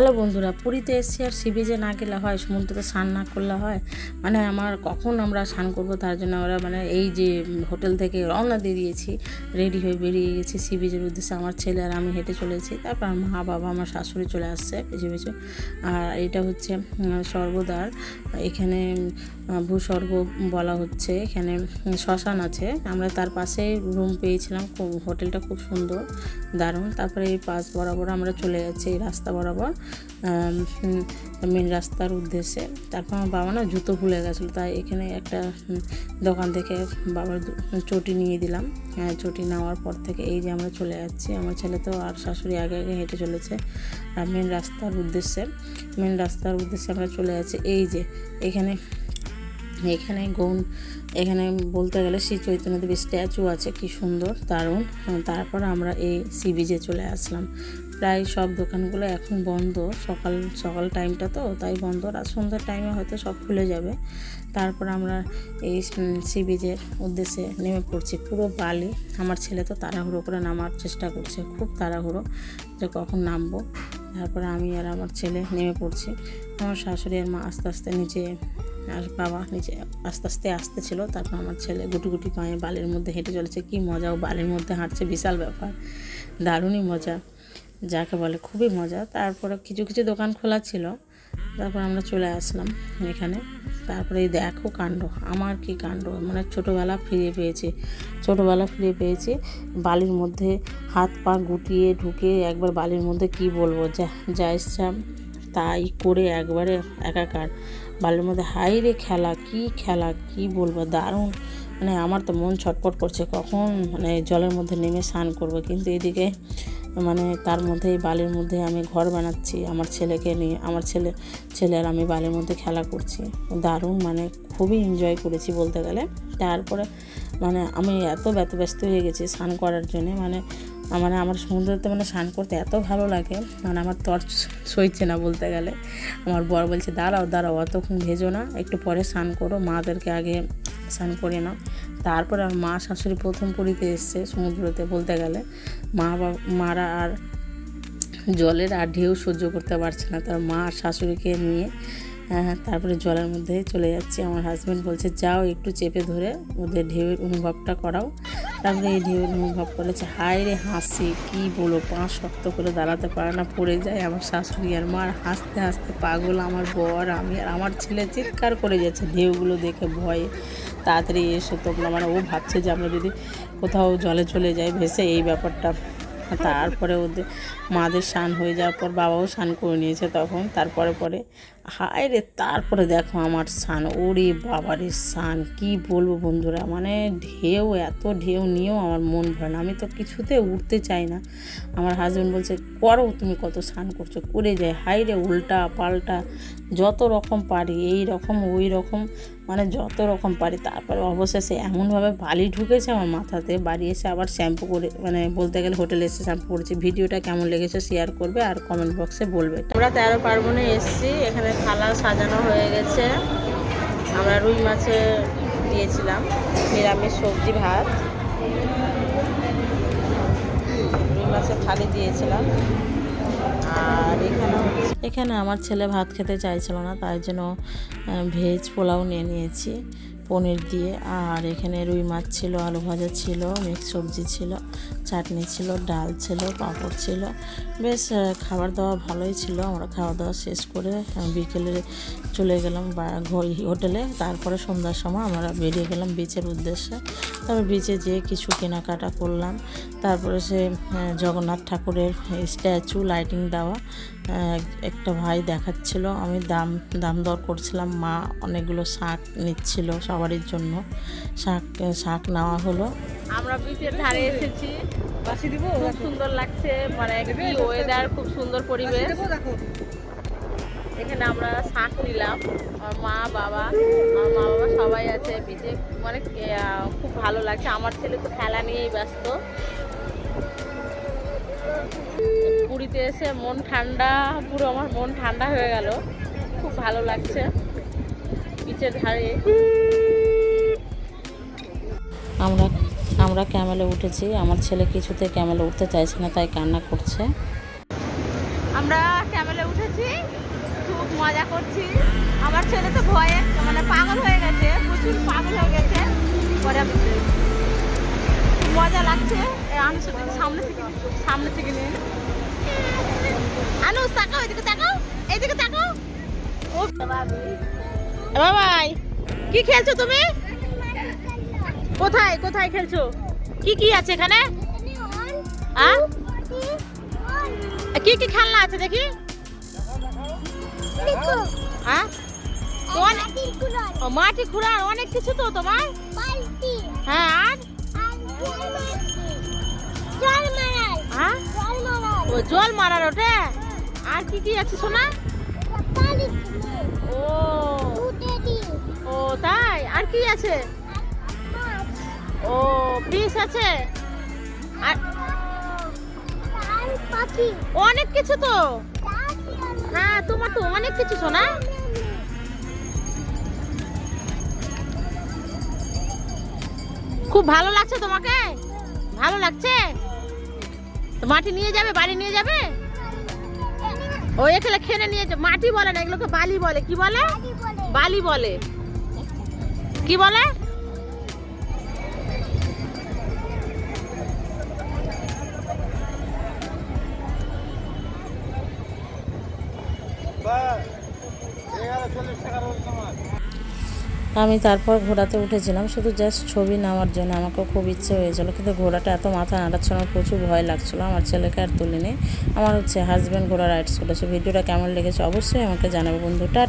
Hello বন্ধুরা, পুরীতে এসছি আর সি বিচে না গেলে হয় সমুদ্রতে স্নান না করলে হয় মানে আমার কখন আমরা স্নান করব তার জন্য আমরা মানে এই যে হোটেল থেকে রওনা দিয়ে দিয়েছি, রেডি হয়ে বেরিয়ে গেছি সি বিচের উদ্দেশ্যে, আমার ছেলে আর আমি হেঁটে চলেছি তারপর মা বাবা, আমার শাশুড়ি চলে আসছে পিছু পিছু আর এটা হচ্ছে সর্বদার, এখানে ভূস্বর্গ বলা হচ্ছে, এখানে শ্মশান আছে। আমরা তার পাশে রুম পেয়েছিলাম, খুব, হোটেলটা খুব সুন্দর, দারুণ। তারপরে এই পাশ বরাবর আমরা চলে যাচ্ছি, এই রাস্তা বরাবর মেন রাস্তার উদ্দেশ্যে। তারপর আমার বাবা না জুতো ভুলে গেছিল, তাই এখানে একটা দোকান থেকে বাবার চটি নিয়ে দিলাম। হ্যাঁ চটি নেওয়ার পর থেকে এই যে আমরা চলে যাচ্ছি, আমার ছেলে তো আর শাশুড়ি আগে আগে হেঁটে চলেছে মেন রাস্তার উদ্দেশ্যে। মেন রাস্তার উদ্দেশ্যে আমরা চলে যাচ্ছি, এই যে, এখানে এখানে গৌন এখানে বলতে গেলে শ্রী চৈতন্যদেবের স্ট্যাচু আছে, কি সুন্দর, দারুণ। তারপর আমরা এই সি বিচে চলে আসলাম। প্রায় সব দোকানগুলো এখন বন্ধ, সকাল সকাল টাইমটা তো, তাই বন্ধ। আর সন্ধ্যার টাইমে হয়তো সব খুলে যাবে। তারপর আমরা এই সি বিচের উদ্দেশ্যে নেমে পড়ছি। পুরো বালি, আমার ছেলে তো তাড়াহুড়ো করে নামার চেষ্টা করছে, খুব তাড়াহুড়ো যে কখন নামবো। তারপরে আমি আর আমার ছেলে নেমে পড়ছি। আমার শাশুড়ি আর মা আস্তে আস্তে নিচে আর বাবা নিচে আস্তে আস্তে আসতে ছিল। তারপর আমার ছেলে গুটি গুটি পায়ে বালির মধ্যে হেঁটে চলেছে। কি মজা, ও বালির মধ্যে হাঁটছে, বিশাল ব্যাপার। দারুণই মজা, যাকে বলে খুবই মজা। তারপরে কিছু কিছু দোকান খোলা ছিল। তারপর আমরা চলে আসলাম এখানে। তারপরে দেখো কাণ্ড, আমার কি কাণ্ড? মানে ছোটোবেলা ফিরে পেয়েছে, ছোটোবেলা ফিরে পেয়েছি, বালির মধ্যে হাত পা গুটিয়ে ঢুকে একবার বালির মধ্যে কি বলব? যা যা তাই করে একবারে একাকার। বালির মধ্যে হাই রে খেলা, কি খেলা, কি বলব? দারুণ। মানে আমার তো মন ছটপট করছে, কখন মানে জলের মধ্যে নেমে স্নান করব, কিন্তু এদিকে মানে তার মধ্যে বালির মধ্যে আমি ঘর বানাচ্ছি, আমার ছেলেকে নিয়ে, আমার ছেলে ছেলে আর আমি বালির মধ্যে খেলা করছি। দারুণ মানে খুবই এনজয় করেছি বলতে গেলে। তারপরে মানে আমি এত ব্যত, ব্যস্ত হয়ে গেছি স্নান করার জন্যে মানে মানে আমার সমুদ্রতে মানে স্নান করতে এত ভালো লাগে মানে আমার তর সইছে না বলতে গেলে। আমার বর বলছে, দাঁড়াও দাঁড়াও, অতক্ষণ ভেজো না, একটু পরে স্নান করো, মাদেরকে আগে স্নান করে নাও। তারপরে আর মা শাশুড়ি প্রথম পুরীতে এসছে সমুদ্রতে বলতে গেলে। মা বা মারা আর জলের আর ঢেউ সহ্য করতে পারছে না। তার মা আর শাশুড়িকে নিয়ে হ্যাঁ, তারপরে জলের মধ্যে চলে যাচ্ছে। আমার হাজব্যান্ড বলছে যাও একটু চেপে ধরে ওদের ঢেউয়ের অনুভবটা করাও। তারপরে এই ঢেউয়ের অনুভব করেছে। হায় রে হাসি, কী বলো পা শক্ত করে দাঁড়াতে পারে না, পড়ে যায় আমার শাশুড়ি আর মার হাসতে হাসতে পাগল আমার বর, আমি আর আমার ছেলে চিৎকার করে যাচ্ছে ঢেউগুলো দেখে ভয়ে। তাড়াতাড়ি এসে তোমরা। মানে ও ভাবছে যে আমরা যদি কোথাও জলে চলে যাই ভেসে, এই ব্যাপারটা। তারপরে ওদের মাদের স্নান হয়ে যাওয়ার পর বাবাও স্নান করে নিয়েছে তখন। তারপরে পরে হায় রে তারপরে দেখো আমার স্নান। ওরে বাবারে, স্নান, কি বলব বন্ধুরা? মানে ঢেউ, এত ঢেউ নিয়েও আমার মন ভরে না। আমি তো কিছুতে উঠতে চাই না। আমার হাজব্যান্ড বলছে, করো, তুমি কত স্নান করছ? করে যায়। হাই রে উল্টা পাল্টা, যত রকম পারি, এই রকম, ওই রকম মানে যত রকম পারি। তারপরে অবশেষে এমনভাবে বালি ঢুকেছে আমার মাথাতে। বাড়ি এসে আবার শ্যাম্পু করে মানে বলতে গেলে হোটেলে এসে শ্যাম্পু করেছি। ভিডিওটা কেমন লেগেছে শেয়ার করবে আর কমেন্ট বক্সে বলবে। আমরা তেরো পার্বণে এসেছি। এখানে থালা সাজানো হয়ে গেছে। আমরা রুই মাছে দিয়েছিলাম, নিরামিষ সবজি ভাত। রুই মাছের থালি দিয়েছিলাম। আর এখানে এখানে আমার ছেলে ভাত খেতে চাইছিল না, তাই জন্য ভেজ পোলাও নিয়ে নিয়েছি। পনির দিয়ে। আর এখানে রুই মাছ ছিল, আলু ভাজা ছিল, মিক্স সবজি ছিল, চাটনি ছিল, ডাল ছিল, পাঁপড় ছিল। বেশ খাবার দাওয়া ভালোই ছিল। আমরা খাওয়া দাওয়া শেষ করে বিকেলে চলে গেলাম হোটেলে। তারপরে সন্ধ্যার সময় আমরা বেরিয়ে গেলাম বিচের উদ্দেশ্যে। তারপর বিচে যেয়ে কিছু কেনাকাটা করলাম। তারপরে সে জগন্নাথ ঠাকুরের স্ট্যাচু লাইটিং দেওয়া। একটা ভাই দেখাচ্ছিল। আমি দাম দাম দর করছিলাম। মা অনেকগুলো শাক নিচ্ছিল সবারই জন্য। শাক শাক নেওয়া হলো। আমরা বিচের ধারে এসেছি। খুব সুন্দর লাগছে। মানে কি ওয়েদার খুব সুন্দর পরিবেশ। এখানে আমরা শাক নিলাম। আমার মা বাবা আমার মা বাবা সবাই আছে। বিচে মানে খুব ভালো লাগছে। আমার ছেলে তো খেলা নিয়েই ব্যস্ত। পুরীতে এসে মন ঠান্ডা, পুরো আমার মন ঠান্ডা হয়ে গেল। খুব ভালো লাগছে। বিচের ধারে। আমরা আমরা ক্যামেলে উঠেছি। আমার ছেলে কিছুতে ক্যামেলে উঠতে চাইছে না, তাই কান্না করছে। আমরা ক্যামেলে উঠেছি। খুব মজা করছি। আমার ছেলে তো ভয়ে মানে পাগল হয়ে গেছে। প্রচুর পাগল হয়ে গেছে। পরে মজা লাগছে। সামনে থেকে সামনে থেকে নিয়ে আনু তাকাও এদিকে তাকাও এদিকে তাকাও। বাবাই কি খেলছো তুমি? কোথায় কোথায় খেলছো? কি কি আছে এখানে? কি কি খেলনা আছে দেখি? হ্যাঁ মাটি খুঁড়ার অনেক কিছু তো তোমার? হ্যাঁ আর? হ্যাঁ ও, জল মারার ওটা আর কি কি আছে শোনা ও। ও, তাই? আর কি আছে? ও ফিস আছে? আর অনেক কিছু তো। হ্যাঁ তোমার তো অনেক কিছু শোনা খুব ভালো লাগছে তোমাকে? ভালো লাগছে? মাটি নিয়ে যাবে বাড়ি নিয়ে যাবে? ও এখানে খেলে নিয়ে যাবে মাটি বলে না এগুলোকে বালি বলে। কি বলে। বালি বলে। কি বলে? আমি তারপর ঘোড়াতে উঠেছিলাম, শুধু জাস্ট ছবি নেওয়ার জন্য। আমাকে খুব ইচ্ছে হয়েছিল, কিন্তু ঘোড়াটা এত মাথা নাড়াচ্ছিল, প্রচুর ভয় লাগছিল। আমার ছেলেকে আর তুলিনি। আমার হচ্ছে হাজব্যান্ড ঘোড়া রাইডস করেছে। ভিডিওটা কেমন লেগেছে অবশ্যই আমাকে জানাবে বন্ধুটা